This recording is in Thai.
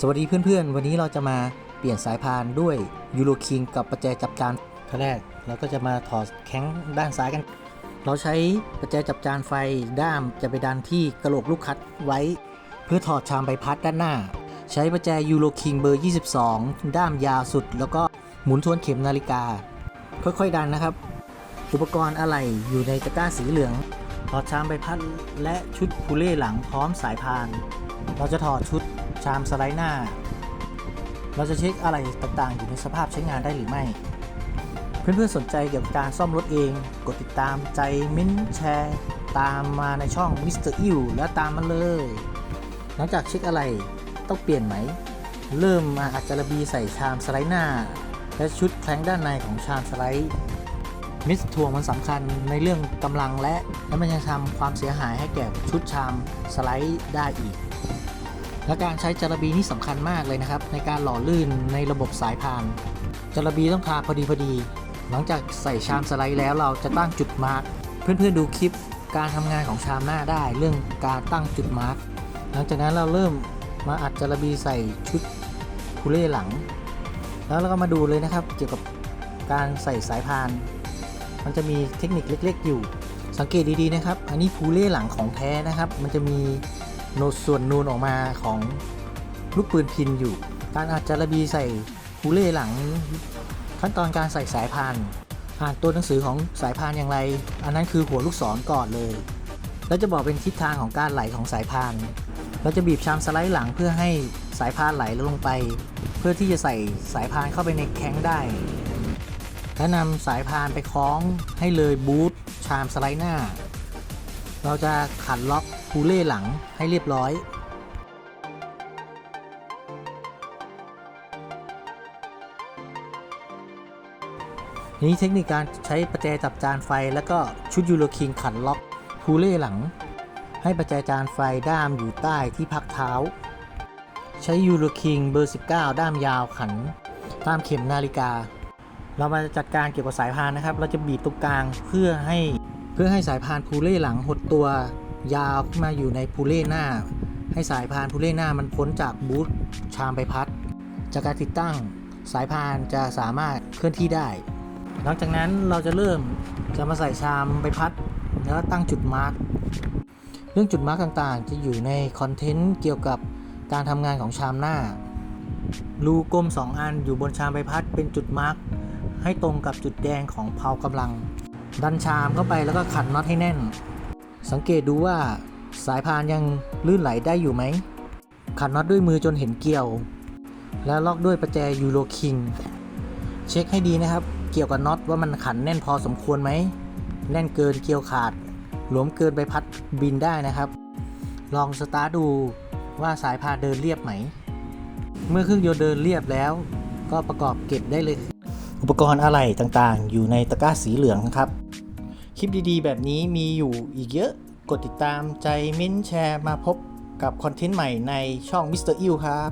สวัสดีเพื่อนๆ วันนี้เราจะมาเปลี่ยนสายพานด้วยยูโรคิงกับประแจจับจานขั้นแรกเราก็จะมาถอดแข้งด้านซ้ายกัน เราใช้ประแจจับจานไฟด้ามจะไปดันที่กระโหลกลูกคัดไว้ เพื่อถอดชามใบพัดด้านหน้า ใช้ประแจยูโรคิงเบอร์ 22 ด้ามยาวสุด แล้วก็หมุนทวนเข็มนาฬิกา ค่อยๆดันนะครับ อุปกรณ์อะไหล่อยู่ในตะกร้าสีเหลือง ถอดชามใบพัดและชุดพูเล่หลังพร้อมสายพาน เราจะถอดชุด ชามสไลด์หน้า เราจะเช็คอะไรต่างๆ อยู่ในสภาพใช้งานได้หรือไม่ เพื่อนๆสนใจเกี่ยวกับการซ่อมรถเอง กดติดตามใจมิ้นแชร์ ตามมาในช่องมิสเตอร์อิวแล้วตามมาเลย หลังจากเช็คอะไรต้องเปลี่ยนไหม เริ่มมาอัดจารบีใส่ชามสไลด์หน้า และชุดแคลงด้านในของชามสไลด์มิสทวงมันสำคัญในเรื่องกำลังและและมันยังทำความเสียหายให้แก่ชุดชามสไลด์ได้อีก และการใช้จารบีนี่สำคัญมากเลยนะครับ ในการหล่อลื่นในระบบสายพาน จารบีต้องทาพอดีพอดี หลังจากใส่ชามสไลด์แล้วเราจะตั้งจุดมาร์กเพื่อนๆดูคลิปการทำงานของชามหน้าได้ เรื่องการตั้งจุดมาร์กหลังจากนั้นเราเริ่มมาอัดจารบีใส่ชุดคูเล่หลัง แล้วเราก็มาดูเลยนะครับ เกี่ยวกับการใส่สายพาน มันจะมีเทคนิคเล็ก ๆ อยู่ สังเกตดีๆนะครับ อันนี้พูเล่หลังของแท้นะครับ มันจะมี ส่วนนูนออกมาของลูกปืนพินอยู่ การอัดจาระบีใส่พูเล่หลัง ขั้นตอนการใส่สายพานอ่านตัวหนังสือของสายพานอย่างไร อันนั้นคือหัวลูกศรก่อนเลย แล้วจะบอกเป็นทิศทางของการไหลของสายพานเราจะบีบชามสไลด์หลังเพื่อให้สายพานไหลลงไป เพื่อที่จะใส่สายพานเข้าไปในแข้งได้ และนำสายพานไปคล้องให้เลยบูทชามสไลด์หน้า เราจะขันล็อกพูเล่หลังให้เรียบร้อย นี้เทคนิคการใช้ประแจจับจานไฟแล้วก็ชุดยูโรคิงขันล็อกพูเล่หลัง ให้ประแจจานไฟด้ามอยู่ใต้ที่พักเท้า ใช้ยูโรคิงเบอร์ 19 ด้ามยาวขันตามเข็มนาฬิกา เรามาจัดการเกี่ยวกับสายพานนะครับ เราจะบีบตรงกลางเพื่อให้ เพื่อให้สายพานพูเล่หลังหดตัวยาวขึ้นมาอยู่ในพูเล่หน้า ให้สายพานพูเล่หน้ามันพ้นจากบูธชามใบพัด จากการติดตั้งสายพานจะสามารถเคลื่อนที่ได้ หลังจากนั้นเราจะเริ่มจะมาใส่ชามใบพัด แล้วตั้งจุดมาร์กเรื่องจุดมาร์กต่างๆ จะอยู่ในคอนเทนต์เกี่ยวกับการทำงานของชามหน้า รูกลม 2 อันอยู่บนชามใบพัดเป็นจุดมาร์กให้ตรงกับจุดแดงของเพากำลัง ดันชามเข้าไปแล้วก็ขันน็อตให้แน่น สังเกตดูว่าสายพานยังลื่นไหลได้อยู่ไหม ขันน็อตด้วยมือจนเห็นเกลียว แล้วล็อกด้วยประแจยูโรคิง เช็คให้ดีนะครับ เกี่ยวกับน็อตว่ามันขันแน่นพอสมควรไหม แน่นเกินเกี่ยวขาด หลวมเกินใบพัดบินได้นะครับ ลองสตาร์ทดูว่าสายพานเดินเรียบไหม เมื่อเครื่องยนต์เดินเรียบแล้ว ก็ประกอบเก็บได้เลย อุปกรณ์อะไหล่ต่างๆ อยู่ในตะกร้าสีเหลืองนะครับ คลิปดีๆ แบบนี้มีอยู่อีกเยอะ กดติดตามใจเม้นแชร์มาพบกับคอนเทนต์ใหม่ในช่อง Mr. อิวครับ